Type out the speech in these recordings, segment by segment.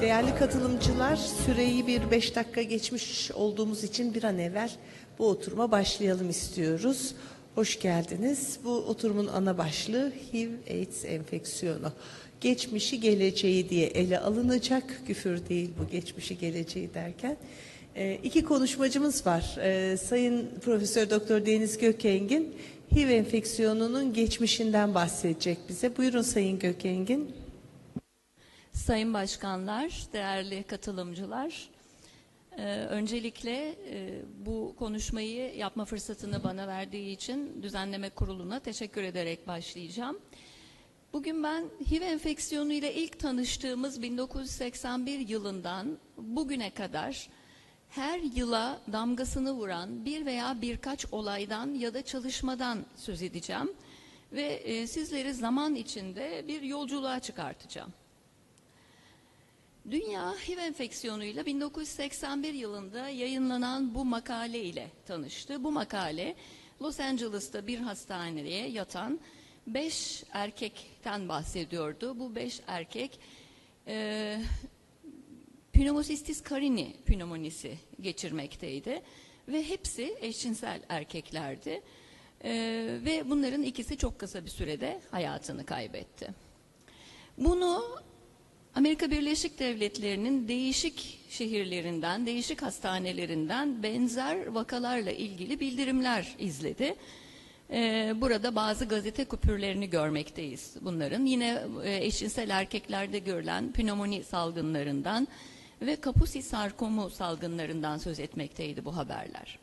Değerli katılımcılar, süreyi bir beş dakika geçmiş olduğumuz için bir an evvel bu oturuma başlayalım istiyoruz. Hoş geldiniz. Bu oturumun ana başlığı HIV-AIDS enfeksiyonu. Geçmişi geleceği diye ele alınacak. Küfür değil bu geçmişi geleceği derken. Ee, iki konuşmacımız var. Ee, Sayın Profesör Doktor Deniz Gökengin HIV enfeksiyonunun geçmişinden bahsedecek bize. Buyurun Sayın Gökengin. Sayın Başkanlar, değerli katılımcılar, e, öncelikle e, bu konuşmayı yapma fırsatını bana verdiği için düzenleme kuruluna teşekkür ederek başlayacağım. Bugün ben HIV enfeksiyonu ile ilk tanıştığımız 1981 yılından bugüne kadar her yıla damgasını vuran bir veya birkaç olaydan ya da çalışmadan söz edeceğim ve e, sizleri zaman içinde bir yolculuğa çıkartacağım. Dünya HIV enfeksiyonuyla 1981 yılında yayınlanan bu makale ile tanıştı. Bu makale Los Angeles'ta bir hastaneye yatan 5 erkekten bahsediyordu. Bu 5 erkek e, pneumocystis carini pneumonisi geçirmekteydi ve hepsi eşcinsel erkeklerdi. E, ve bunların ikisi çok kısa bir sürede hayatını kaybetti. Bunu Amerika Birleşik Devletleri'nin değişik şehirlerinden, değişik hastanelerinden benzer vakalarla ilgili bildirimler izledi. Ee, burada bazı gazete kupürlerini görmekteyiz bunların. Yine e, eşcinsel erkeklerde görülen pnömoni salgınlarından ve kapusi sarkomu salgınlarından söz etmekteydi bu haberler.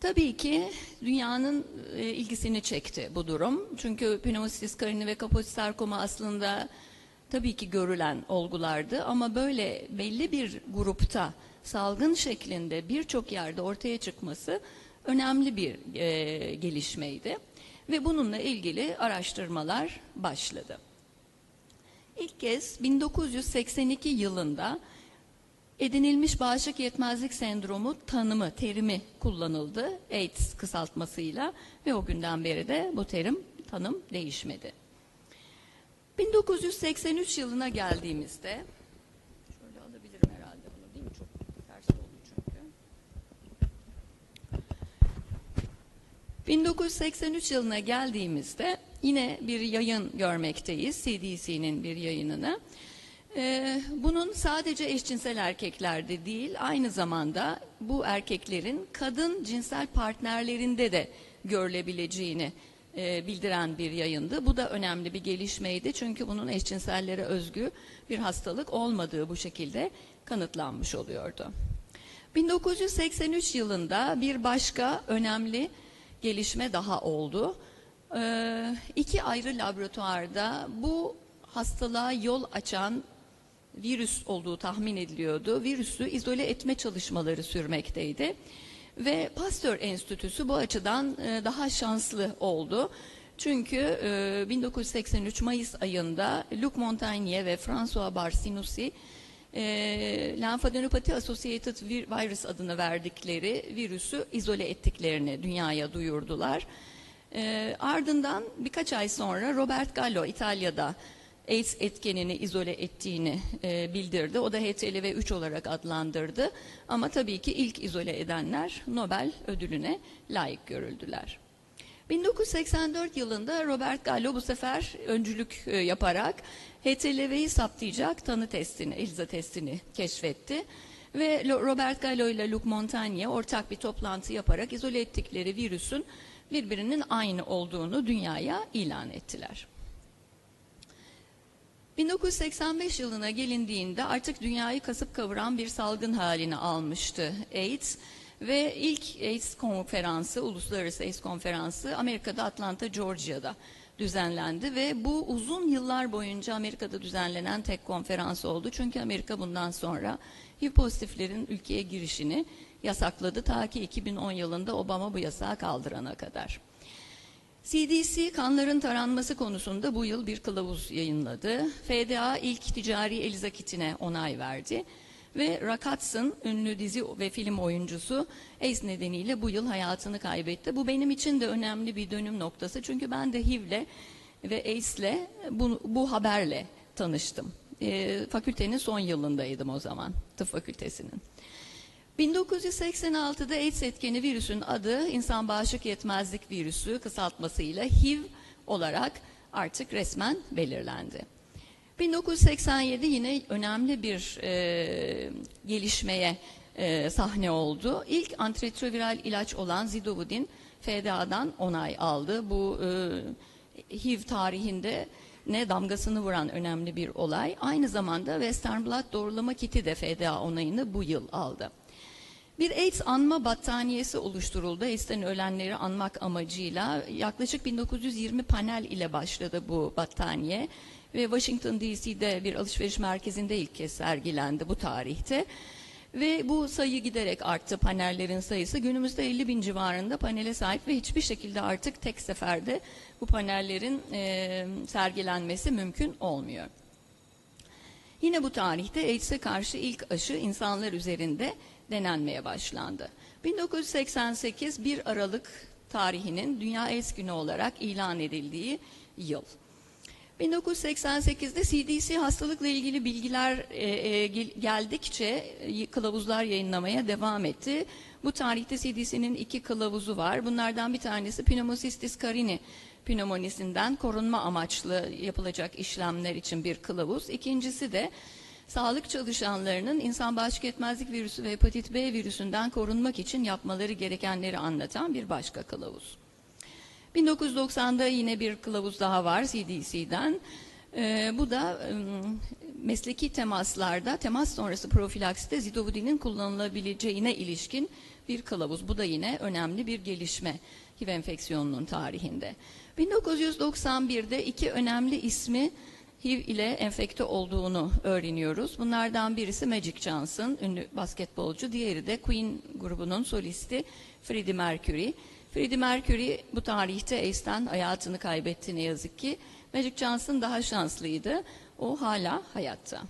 Tabii ki dünyanın e, ilgisini çekti bu durum. Çünkü pneumocystis carini ve kapusi sarkoma aslında tabii ki görülen olgulardı ama böyle belli bir grupta salgın şeklinde birçok yerde ortaya çıkması önemli bir e, gelişmeydi ve bununla ilgili araştırmalar başladı. İlk kez 1982 yılında edinilmiş bağışık yetmezlik sendromu tanımı, terimi kullanıldı AIDS kısaltmasıyla ve o günden beri de bu terim, tanım değişmedi. 1983 yılına geldiğimizde şöyle alabilirim herhalde bunu değil mi? Çok ters oldu çünkü. 1983 yılına geldiğimizde yine bir yayın görmekteyiz. CDC'nin bir yayınını. Ee, bunun sadece eşcinsel erkeklerde değil, aynı zamanda bu erkeklerin kadın cinsel partnerlerinde de görülebileceğini e, bildiren bir yayındı. Bu da önemli bir gelişmeydi çünkü bunun eşcinsellere özgü bir hastalık olmadığı bu şekilde kanıtlanmış oluyordu. 1983 yılında bir başka önemli gelişme daha oldu. Ee, iki ayrı laboratuvarda bu hastalığa yol açan virüs olduğu tahmin ediliyordu. Virüsü izole etme çalışmaları sürmekteydi. Ve Pasteur Enstitüsü bu açıdan e, daha şanslı oldu. Çünkü e, 1983 Mayıs ayında Luc Montagnier ve François Barsinussi e, lenfadenopati associated virus adını verdikleri virüsü izole ettiklerini dünyaya duyurdular. E, ardından birkaç ay sonra Robert Gallo İtalya'da AIDS etkenini izole ettiğini e, bildirdi. O da HTLV 3 olarak adlandırdı. Ama tabii ki ilk izole edenler Nobel ödülüne layık görüldüler. 1984 yılında Robert Gallo bu sefer öncülük e, yaparak HTLV'yi saptayacak tanı testini, ELISA testini keşfetti. Ve Robert Gallo ile Luc Montagnier ortak bir toplantı yaparak izole ettikleri virüsün birbirinin aynı olduğunu dünyaya ilan ettiler. 1985 yılına gelindiğinde artık dünyayı kasıp kavuran bir salgın halini almıştı AIDS ve ilk AIDS konferansı, uluslararası AIDS konferansı Amerika'da Atlanta, Georgia'da düzenlendi ve bu uzun yıllar boyunca Amerika'da düzenlenen tek konferans oldu. Çünkü Amerika bundan sonra HIV pozitiflerin ülkeye girişini yasakladı ta ki 2010 yılında Obama bu yasağı kaldırana kadar. CDC kanların taranması konusunda bu yıl bir kılavuz yayınladı. FDA ilk ticari Eliza kitine onay verdi. Ve Rock Hudson, ünlü dizi ve film oyuncusu AIDS nedeniyle bu yıl hayatını kaybetti. Bu benim için de önemli bir dönüm noktası. Çünkü ben de HIV'le ve AIDS'le bu, bu haberle tanıştım. e, fakültenin son yılındaydım o zaman, tıp fakültesinin. 1986'da AIDS etkeni virüsün adı insan bağışık yetmezlik virüsü kısaltmasıyla HIV olarak artık resmen belirlendi. 1987 yine önemli bir e, gelişmeye e, sahne oldu. İlk antiretroviral ilaç olan Zidovudin FDA'dan onay aldı. Bu e, HIV tarihinde ne damgasını vuran önemli bir olay. Aynı zamanda Western Blot doğrulama kiti de FDA onayını bu yıl aldı. Bir AIDS anma battaniyesi oluşturuldu. AIDS'ten ölenleri anmak amacıyla yaklaşık 1920 panel ile başladı bu battaniye ve Washington DC'de bir alışveriş merkezinde ilk kez sergilendi bu tarihte. Ve bu sayı giderek arttı panellerin sayısı. Günümüzde 50 bin civarında panele sahip ve hiçbir şekilde artık tek seferde bu panellerin e, sergilenmesi mümkün olmuyor. Yine bu tarihte AIDS'e karşı ilk aşı insanlar üzerinde denenmeye başlandı. 1988 1 Aralık tarihinin Dünya AIDS Günü olarak ilan edildiği yıl. 1988'de CDC hastalıkla ilgili bilgiler e, e, geldikçe e, kılavuzlar yayınlamaya devam etti. Bu tarihte CDC'nin iki kılavuzu var. Bunlardan bir tanesi Pneumocystis carini pneumonisinden korunma amaçlı yapılacak işlemler için bir kılavuz. İkincisi de sağlık çalışanlarının insan bağışıklık virüsü ve hepatit B virüsünden korunmak için yapmaları gerekenleri anlatan bir başka kılavuz. 1990'da yine bir kılavuz daha var CDC'den. Ee, bu da mesleki temaslarda temas sonrası profilaksiste zidovudinin kullanılabileceğine ilişkin bir kılavuz. Bu da yine önemli bir gelişme HIV enfeksiyonunun tarihinde. 1991'de iki önemli ismi HIV ile enfekte olduğunu öğreniyoruz. Bunlardan birisi Magic Johnson, ünlü basketbolcu. Diğeri de Queen grubunun solisti Freddie Mercury. Freddie Mercury bu tarihte AIDS'ten hayatını kaybetti ne yazık ki. Magic Johnson daha şanslıydı. O hala hayatta.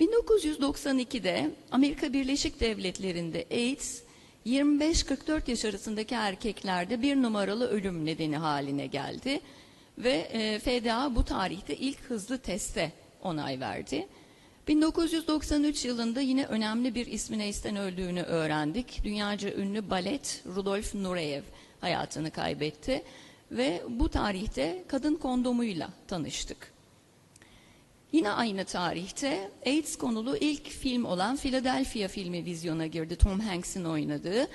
1992'de Amerika Birleşik Devletleri'nde AIDS 25-44 yaş arasındaki erkeklerde bir numaralı ölüm nedeni haline geldi ve e, FDA bu tarihte ilk hızlı teste onay verdi. 1993 yılında yine önemli bir ismin AIDS'ten öldüğünü öğrendik. Dünyaca ünlü balet Rudolf Nureyev hayatını kaybetti ve bu tarihte kadın kondomuyla tanıştık. Yine aynı tarihte AIDS konulu ilk film olan Philadelphia filmi vizyona girdi. Tom Hanks'in oynadığı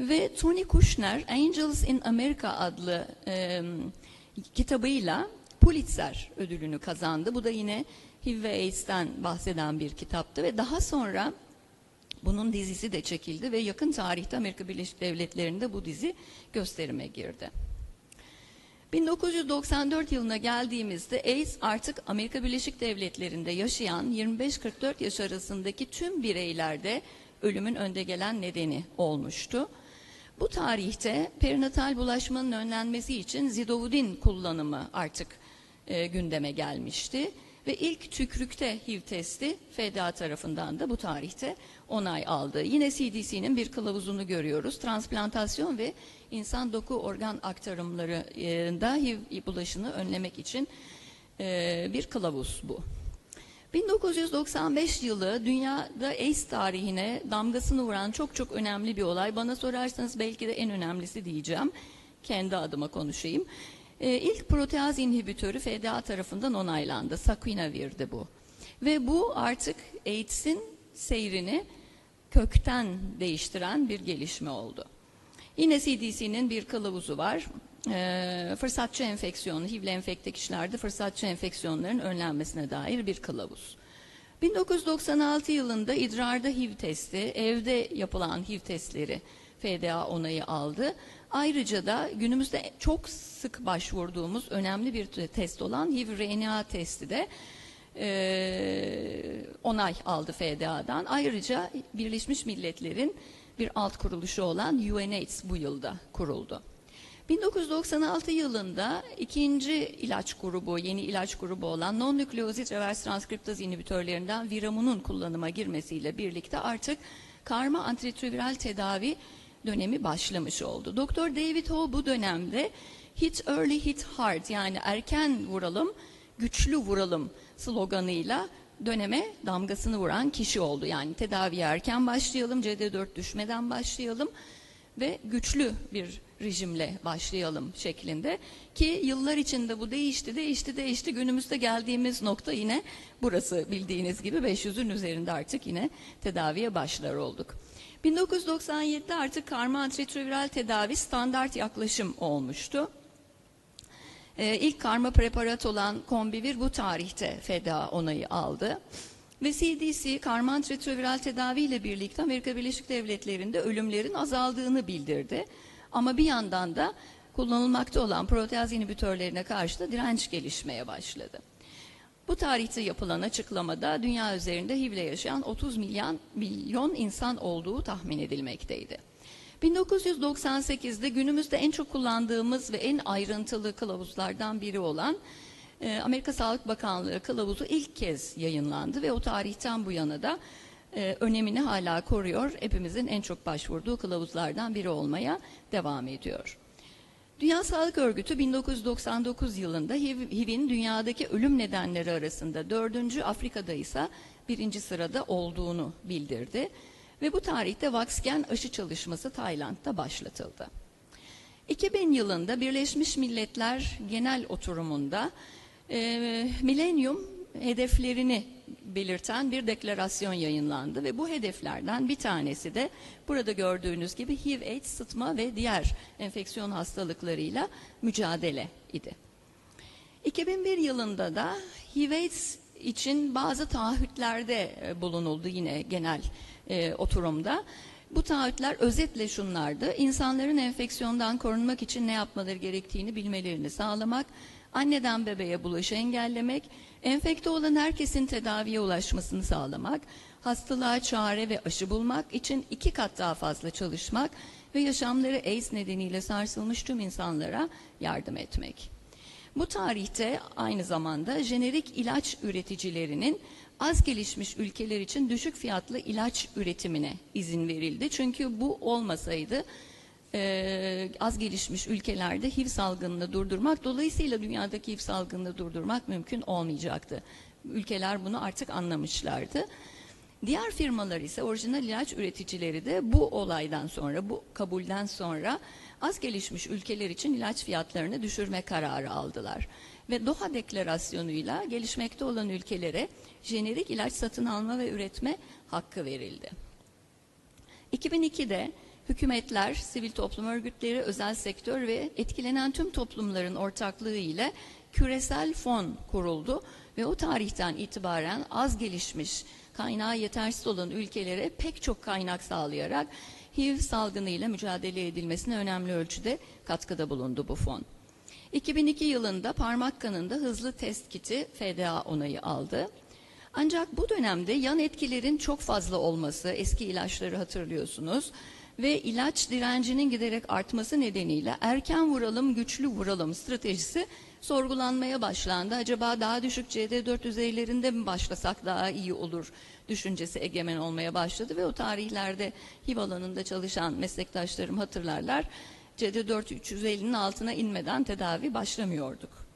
ve Tony Kushner Angels in America adlı e, kitabıyla Pulitzer ödülünü kazandı. Bu da yine HIV ve AIDS'ten bahseden bir kitaptı ve daha sonra bunun dizisi de çekildi ve yakın tarihte Amerika Birleşik Devletleri'nde bu dizi gösterime girdi. 1994 yılına geldiğimizde AIDS artık Amerika Birleşik Devletleri'nde yaşayan 25-44 yaş arasındaki tüm bireylerde ölümün önde gelen nedeni olmuştu. Bu tarihte perinatal bulaşmanın önlenmesi için zidovudin kullanımı artık e, gündeme gelmişti. Ve ilk tükrükte HIV testi FDA tarafından da bu tarihte onay aldı. Yine CDC'nin bir kılavuzunu görüyoruz. Transplantasyon ve insan doku organ aktarımlarında HIV bulaşını önlemek için e, bir kılavuz bu. 1995 yılı dünyada AIDS tarihine damgasını vuran çok çok önemli bir olay. Bana sorarsanız belki de en önemlisi diyeceğim. Kendi adıma konuşayım. Ee, ilk proteaz inhibitörü FDA tarafından onaylandı. Saquinavir'di bu. Ve bu artık AIDS'in seyrini kökten değiştiren bir gelişme oldu. Yine CDC'nin bir kılavuzu var. Ee, fırsatçı enfeksiyonu, HIV'le enfekte kişilerde fırsatçı enfeksiyonların önlenmesine dair bir kılavuz. 1996 yılında idrarda HIV testi, evde yapılan HIV testleri FDA onayı aldı. Ayrıca da günümüzde çok sık başvurduğumuz önemli bir test olan HIV-RNA testi de e, onay aldı FDA'dan. Ayrıca Birleşmiş Milletler'in bir alt kuruluşu olan UNAIDS bu yılda kuruldu. 1996 yılında ikinci ilaç grubu, yeni ilaç grubu olan non-nükleozit reverse transkriptaz inhibitörlerinden Viramun'un kullanıma girmesiyle birlikte artık karma antiretroviral tedavi dönemi başlamış oldu. Doktor David Ho bu dönemde hit early hit hard yani erken vuralım güçlü vuralım sloganıyla döneme damgasını vuran kişi oldu. Yani tedaviye erken başlayalım, CD4 düşmeden başlayalım ve güçlü bir rejimle başlayalım şeklinde ki yıllar içinde bu değişti değişti değişti günümüzde geldiğimiz nokta yine burası bildiğiniz gibi 500'ün üzerinde artık yine tedaviye başlar olduk. 1997'de artık karma antiretroviral tedavi standart yaklaşım olmuştu. Ee, ilk karma preparat olan Kombivir bu tarihte feda onayı aldı. Ve CDC karma antiretroviral tedavi ile birlikte Amerika Birleşik Devletleri'nde ölümlerin azaldığını bildirdi. Ama bir yandan da kullanılmakta olan proteaz inhibitörlerine karşı da direnç gelişmeye başladı. Bu tarihte yapılan açıklamada dünya üzerinde HIV ile yaşayan 30 milyon, milyon insan olduğu tahmin edilmekteydi. 1998'de günümüzde en çok kullandığımız ve en ayrıntılı kılavuzlardan biri olan e, Amerika Sağlık Bakanlığı kılavuzu ilk kez yayınlandı ve o tarihten bu yana da e, önemini hala koruyor. Hepimizin en çok başvurduğu kılavuzlardan biri olmaya devam ediyor. Dünya Sağlık Örgütü 1999 yılında HIV, HIV'in dünyadaki ölüm nedenleri arasında dördüncü Afrika'da ise birinci sırada olduğunu bildirdi. Ve bu tarihte Vaxgen aşı çalışması Tayland'da başlatıldı. 2000 yılında Birleşmiş Milletler Genel Oturumu'nda e, milenyum hedeflerini belirten bir deklarasyon yayınlandı ve bu hedeflerden bir tanesi de burada gördüğünüz gibi HIV, AIDS, sıtma ve diğer enfeksiyon hastalıklarıyla mücadele idi. 2001 yılında da HIV, AIDS için bazı taahhütlerde e, bulunuldu yine genel e, oturumda. Bu taahhütler özetle şunlardı. İnsanların enfeksiyondan korunmak için ne yapmaları gerektiğini bilmelerini sağlamak, anneden bebeğe bulaşı engellemek, enfekte olan herkesin tedaviye ulaşmasını sağlamak, hastalığa çare ve aşı bulmak için iki kat daha fazla çalışmak ve yaşamları AIDS nedeniyle sarsılmış tüm insanlara yardım etmek. Bu tarihte aynı zamanda jenerik ilaç üreticilerinin az gelişmiş ülkeler için düşük fiyatlı ilaç üretimine izin verildi. Çünkü bu olmasaydı e, az gelişmiş ülkelerde HIV salgınını durdurmak, dolayısıyla dünyadaki HIV salgınını durdurmak mümkün olmayacaktı. Ülkeler bunu artık anlamışlardı. Diğer firmalar ise orijinal ilaç üreticileri de bu olaydan sonra, bu kabulden sonra az gelişmiş ülkeler için ilaç fiyatlarını düşürme kararı aldılar. Ve Doha Deklarasyonu'yla gelişmekte olan ülkelere jenerik ilaç satın alma ve üretme hakkı verildi. 2002'de hükümetler, sivil toplum örgütleri, özel sektör ve etkilenen tüm toplumların ortaklığı ile küresel fon kuruldu ve o tarihten itibaren az gelişmiş, kaynağı yetersiz olan ülkelere pek çok kaynak sağlayarak HIV salgınıyla mücadele edilmesine önemli ölçüde katkıda bulundu bu fon. 2002 yılında parmak kanında hızlı test kiti FDA onayı aldı. Ancak bu dönemde yan etkilerin çok fazla olması, eski ilaçları hatırlıyorsunuz ve ilaç direncinin giderek artması nedeniyle erken vuralım, güçlü vuralım stratejisi sorgulanmaya başlandı. Acaba daha düşük CD4 düzeylerinde mi başlasak daha iyi olur düşüncesi egemen olmaya başladı ve o tarihlerde HIV alanında çalışan meslektaşlarım hatırlarlar. CD4 350'nin altına inmeden tedavi başlamıyorduk.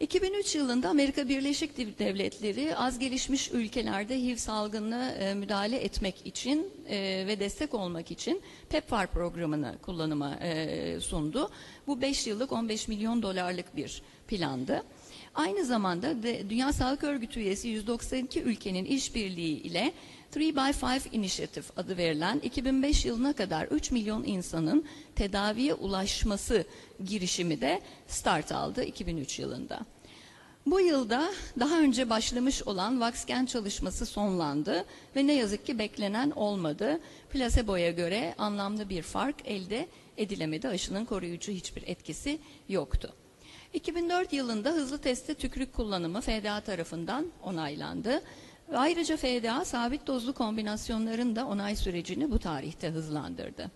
2003 yılında Amerika Birleşik Devletleri az gelişmiş ülkelerde HIV salgınına e, müdahale etmek için e, ve destek olmak için PEPFAR programını kullanıma e, sundu. Bu 5 yıllık 15 milyon dolarlık bir plandı. Aynı zamanda de, Dünya Sağlık Örgütü üyesi 192 ülkenin işbirliği ile 3 by 5 Initiative adı verilen 2005 yılına kadar 3 milyon insanın tedaviye ulaşması girişimi de start aldı 2003 yılında. Bu yılda daha önce başlamış olan Vaxgen çalışması sonlandı ve ne yazık ki beklenen olmadı. Plasebo'ya göre anlamlı bir fark elde edilemedi. Aşının koruyucu hiçbir etkisi yoktu. 2004 yılında hızlı testte tükürük kullanımı FDA tarafından onaylandı. Ayrıca FDA sabit dozlu kombinasyonların da onay sürecini bu tarihte hızlandırdı.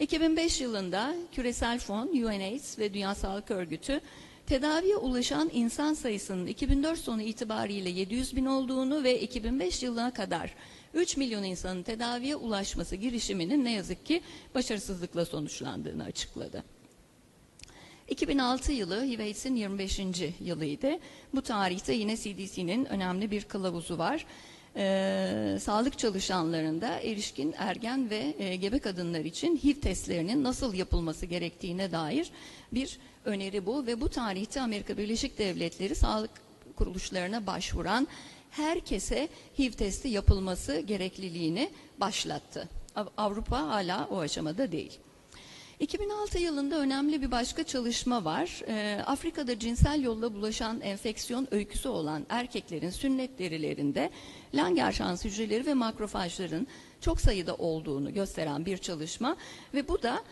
2005 yılında Küresel Fon, UNAIDS ve Dünya Sağlık Örgütü tedaviye ulaşan insan sayısının 2004 sonu itibariyle 700 bin olduğunu ve 2005 yılına kadar 3 milyon insanın tedaviye ulaşması girişiminin ne yazık ki başarısızlıkla sonuçlandığını açıkladı. 2006 yılı HIV AIDS'in 25. yılıydı. Bu tarihte yine CDC'nin önemli bir kılavuzu var. Ee, sağlık çalışanlarında erişkin, ergen ve e, gebe kadınlar için HIV testlerinin nasıl yapılması gerektiğine dair bir öneri bu ve bu tarihte Amerika Birleşik Devletleri sağlık kuruluşlarına başvuran herkese HIV testi yapılması gerekliliğini başlattı. Av- Avrupa hala o aşamada değil. 2006 yılında önemli bir başka çalışma var. Ee, Afrika'da cinsel yolla bulaşan enfeksiyon öyküsü olan erkeklerin sünnet derilerinde Langerhans hücreleri ve makrofajların çok sayıda olduğunu gösteren bir çalışma ve bu da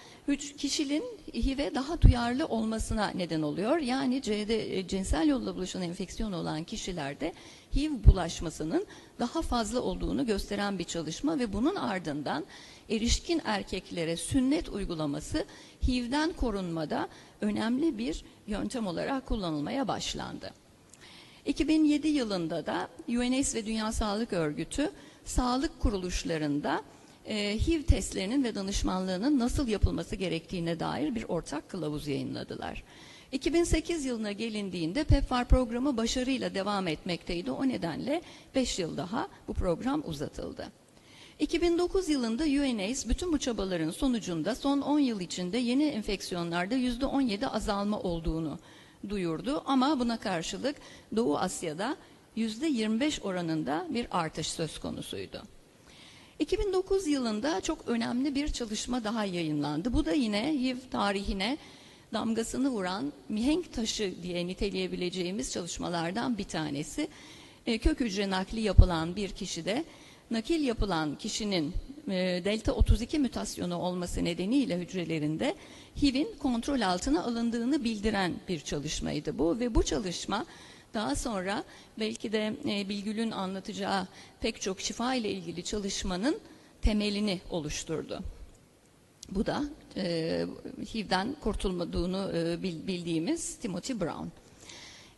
kişinin HIV'e daha duyarlı olmasına neden oluyor. Yani C'de e, cinsel yolla bulaşan enfeksiyon olan kişilerde HIV bulaşmasının daha fazla olduğunu gösteren bir çalışma ve bunun ardından erişkin erkeklere sünnet uygulaması HIV'den korunmada önemli bir yöntem olarak kullanılmaya başlandı. 2007 yılında da UNAIDS ve Dünya Sağlık Örgütü sağlık kuruluşlarında e, HIV testlerinin ve danışmanlığının nasıl yapılması gerektiğine dair bir ortak kılavuz yayınladılar. 2008 yılına gelindiğinde PEPFAR programı başarıyla devam etmekteydi. O nedenle 5 yıl daha bu program uzatıldı. 2009 yılında UNAIDS bütün bu çabaların sonucunda son 10 yıl içinde yeni enfeksiyonlarda %17 azalma olduğunu duyurdu ama buna karşılık Doğu Asya'da %25 oranında bir artış söz konusuydu. 2009 yılında çok önemli bir çalışma daha yayınlandı. Bu da yine HIV tarihine damgasını vuran mihenk taşı diye niteleyebileceğimiz çalışmalardan bir tanesi. E, kök hücre nakli yapılan bir kişide nakil yapılan kişinin e, delta 32 mutasyonu olması nedeniyle hücrelerinde HIV'in kontrol altına alındığını bildiren bir çalışmaydı bu ve bu çalışma daha sonra belki de e, Bilgül'ün anlatacağı pek çok şifa ile ilgili çalışmanın temelini oluşturdu. Bu da e, HIV'den kurtulmadığını e, bil- bildiğimiz Timothy Brown.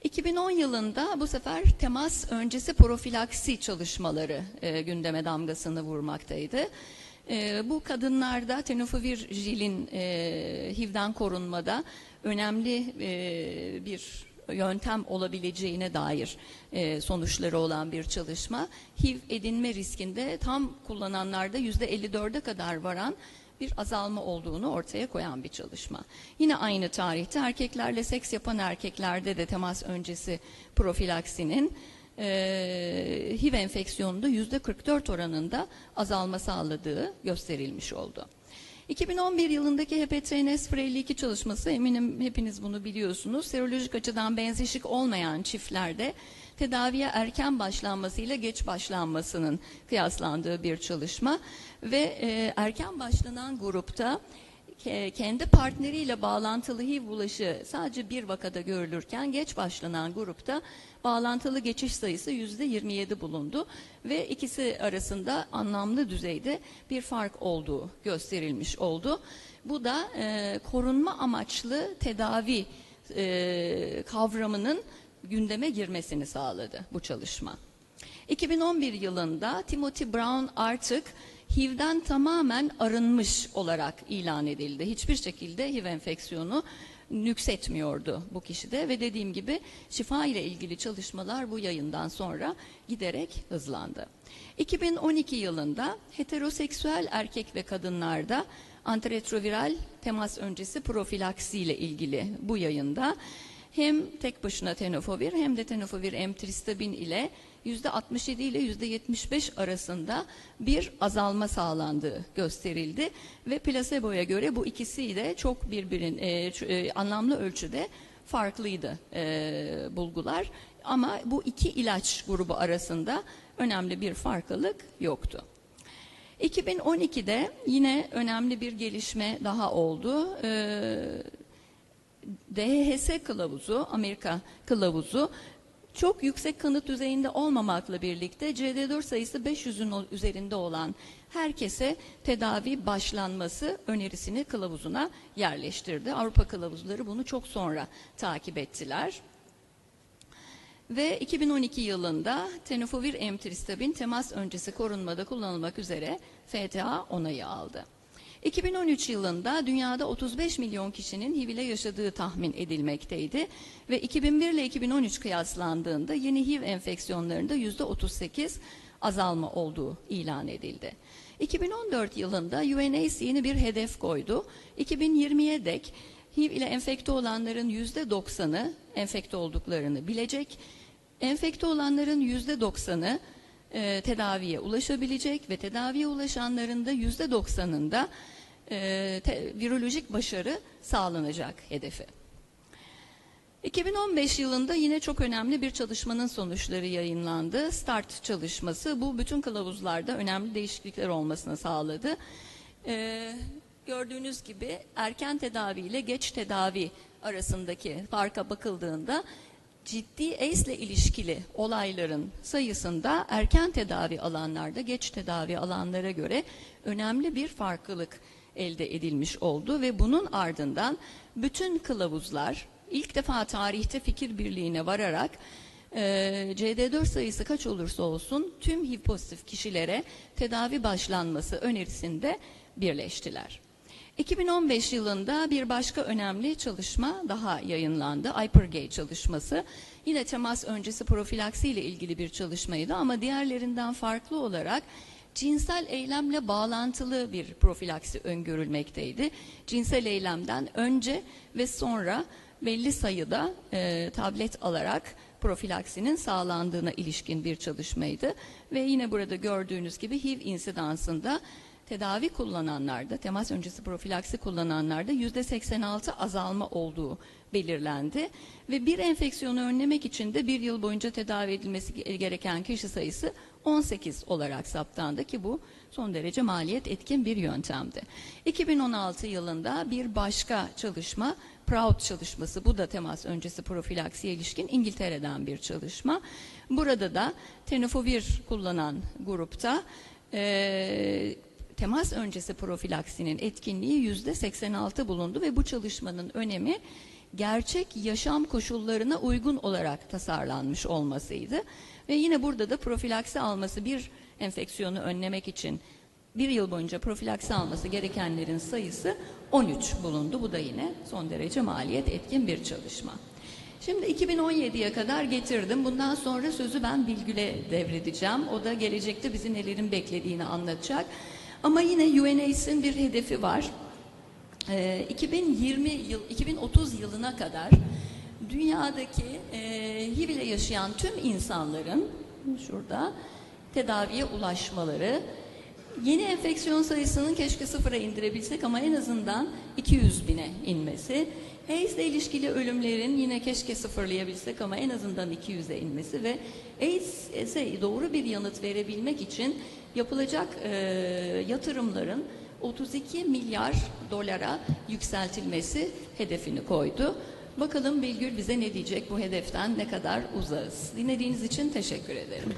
2010 yılında bu sefer temas öncesi profilaksi çalışmaları e, gündeme damgasını vurmaktaydı. E, bu kadınlarda tenofovir jilin e, HIV'den korunmada önemli e, bir yöntem olabileceğine dair e, sonuçları olan bir çalışma. HIV edinme riskinde tam kullananlarda %54'e kadar varan bir azalma olduğunu ortaya koyan bir çalışma. Yine aynı tarihte erkeklerle seks yapan erkeklerde de temas öncesi profilaksinin e, HIV enfeksiyonunda yüzde 44 oranında azalma sağladığı gösterilmiş oldu. 2011 yılındaki HPTNS 052 çalışması eminim hepiniz bunu biliyorsunuz. Serolojik açıdan benzeşik olmayan çiftlerde tedaviye erken başlanmasıyla geç başlanmasının kıyaslandığı bir çalışma ve e, erken başlanan grupta ke- kendi partneriyle bağlantılı HIV bulaşı sadece bir vakada görülürken geç başlanan grupta bağlantılı geçiş sayısı yüzde 27 bulundu ve ikisi arasında anlamlı düzeyde bir fark olduğu gösterilmiş oldu. Bu da e, korunma amaçlı tedavi e, kavramının gündeme girmesini sağladı bu çalışma. 2011 yılında Timothy Brown artık HIV'den tamamen arınmış olarak ilan edildi. Hiçbir şekilde HIV enfeksiyonu nüksetmiyordu bu kişide ve dediğim gibi şifa ile ilgili çalışmalar bu yayından sonra giderek hızlandı. 2012 yılında heteroseksüel erkek ve kadınlarda antiretroviral temas öncesi profilaksi ile ilgili bu yayında hem tek başına tenofovir hem de tenofovir emtristabin ile %67 ile %75 arasında bir azalma sağlandığı gösterildi ve plaseboya göre bu ikisi de çok birbirin e, e, anlamlı ölçüde farklıydı e, bulgular ama bu iki ilaç grubu arasında önemli bir farklılık yoktu. 2012'de yine önemli bir gelişme daha oldu. Ee, DHS kılavuzu, Amerika kılavuzu çok yüksek kanıt düzeyinde olmamakla birlikte CD4 sayısı 500'ün o- üzerinde olan herkese tedavi başlanması önerisini kılavuzuna yerleştirdi. Avrupa kılavuzları bunu çok sonra takip ettiler. Ve 2012 yılında tenofovir emtristabin temas öncesi korunmada kullanılmak üzere FTA onayı aldı. 2013 yılında dünyada 35 milyon kişinin HIV ile yaşadığı tahmin edilmekteydi ve 2001 ile 2013 kıyaslandığında yeni HIV enfeksiyonlarında %38 azalma olduğu ilan edildi. 2014 yılında UNAIDS yeni bir hedef koydu. 2020'ye dek HIV ile enfekte olanların %90'ı enfekte olduklarını bilecek. Enfekte olanların %90'ı e, tedaviye ulaşabilecek ve tedaviye ulaşanların da %90'ında e, te- virolojik başarı sağlanacak hedefi. 2015 yılında yine çok önemli bir çalışmanın sonuçları yayınlandı. START çalışması bu bütün kılavuzlarda önemli değişiklikler olmasını sağladı. Ee, gördüğünüz gibi erken tedavi ile geç tedavi arasındaki farka bakıldığında ciddi AIDS ile ilişkili olayların sayısında erken tedavi alanlarda geç tedavi alanlara göre önemli bir farklılık elde edilmiş oldu ve bunun ardından bütün kılavuzlar ilk defa tarihte fikir birliğine vararak e, CD4 sayısı kaç olursa olsun tüm HIV kişilere tedavi başlanması önerisinde birleştiler. 2015 yılında bir başka önemli çalışma daha yayınlandı. Hypergay çalışması. Yine temas öncesi profilaksi ile ilgili bir çalışmaydı ama diğerlerinden farklı olarak cinsel eylemle bağlantılı bir profilaksi öngörülmekteydi. Cinsel eylemden önce ve sonra belli sayıda e, tablet alarak profilaksinin sağlandığına ilişkin bir çalışmaydı. Ve yine burada gördüğünüz gibi HIV insidansında tedavi kullananlarda, temas öncesi profilaksi kullananlarda yüzde 86 azalma olduğu belirlendi. Ve bir enfeksiyonu önlemek için de bir yıl boyunca tedavi edilmesi gereken kişi sayısı 18 olarak saptandı ki bu son derece maliyet etkin bir yöntemdi. 2016 yılında bir başka çalışma PROUD çalışması bu da temas öncesi profilaksiye ilişkin İngiltere'den bir çalışma. Burada da tenofovir kullanan grupta temas öncesi profilaksinin etkinliği yüzde 86 bulundu ve bu çalışmanın önemi gerçek yaşam koşullarına uygun olarak tasarlanmış olmasıydı. Ve yine burada da profilaksi alması bir enfeksiyonu önlemek için bir yıl boyunca profilaksi alması gerekenlerin sayısı 13 bulundu. Bu da yine son derece maliyet etkin bir çalışma. Şimdi 2017'ye kadar getirdim. Bundan sonra sözü ben Bilgül'e devredeceğim. O da gelecekte bizi nelerin beklediğini anlatacak. Ama yine UNAIDS'in bir hedefi var. Ee, 2020 yıl, 2030 yılına kadar dünyadaki e, HIV ile yaşayan tüm insanların şurada tedaviye ulaşmaları Yeni enfeksiyon sayısının keşke sıfıra indirebilsek ama en azından 200 bine inmesi. AIDS ile ilişkili ölümlerin yine keşke sıfırlayabilsek ama en azından 200'e inmesi ve AIDS'e doğru bir yanıt verebilmek için yapılacak e, yatırımların 32 milyar dolara yükseltilmesi hedefini koydu. Bakalım Bilgül bize ne diyecek bu hedeften ne kadar uzağız. Dinlediğiniz için teşekkür ederim.